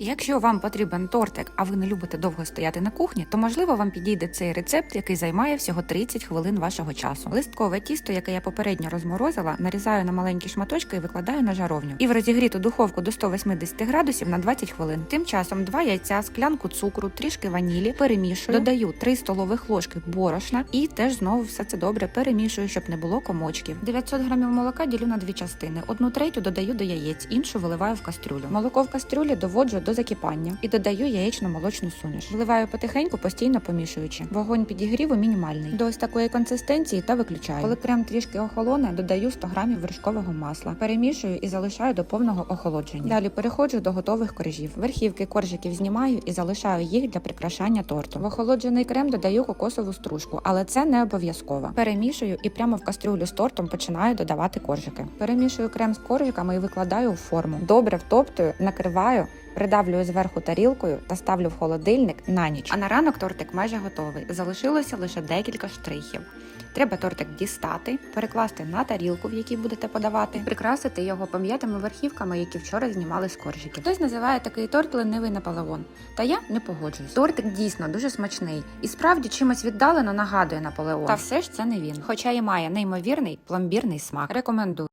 Якщо вам потрібен тортик, а ви не любите довго стояти на кухні, то можливо вам підійде цей рецепт, який займає всього 30 хвилин вашого часу. Листкове тісто, яке я попередньо розморозила, нарізаю на маленькі шматочки і викладаю на жаровню. І в розігріту духовку до 180 градусів на 20 хвилин. Тим часом 2 яйця, склянку цукру, трішки ванілі, перемішую, додаю 3 столових ложки борошна і теж знову все це добре перемішую, щоб не було комочків. 900 грамів молока ділю на дві частини. Одну третю додаю до яєць, іншу виливаю в кастрюлю. Молоко в кастрюлі доводжу до закипання і додаю яєчно-молочну суміш. Вливаю потихеньку, постійно помішуючи. Вогонь підігріву мінімальний. До ось такої консистенції та виключаю. Коли крем трішки охолоне, додаю 100 грамів вершкового масла. Перемішую і залишаю до повного охолодження. Далі переходжу до готових коржів. Верхівки коржиків знімаю і залишаю їх для прикрашання торту. В охолоджений крем додаю кокосову стружку, але це не обов'язково. Перемішую і прямо в кастрюлю з тортом починаю додавати коржики. Перемішую крем з коржиками і викладаю у форму. Добре втоптую, накриваю. Придавлюю зверху тарілкою та ставлю в холодильник на ніч. А на ранок тортик майже готовий. Залишилося лише декілька штрихів. Треба тортик дістати, перекласти на тарілку, в якій будете подавати, прикрасити його пам'ятими верхівками, які вчора знімали з коржиків. Хтось називає такий торт ленивий Наполеон. Та я не погоджуюсь. Тортик дійсно дуже смачний і справді чимось віддалено нагадує Наполеон. Та все ж це не він. Хоча і має неймовірний пломбірний смак. Рекомендую.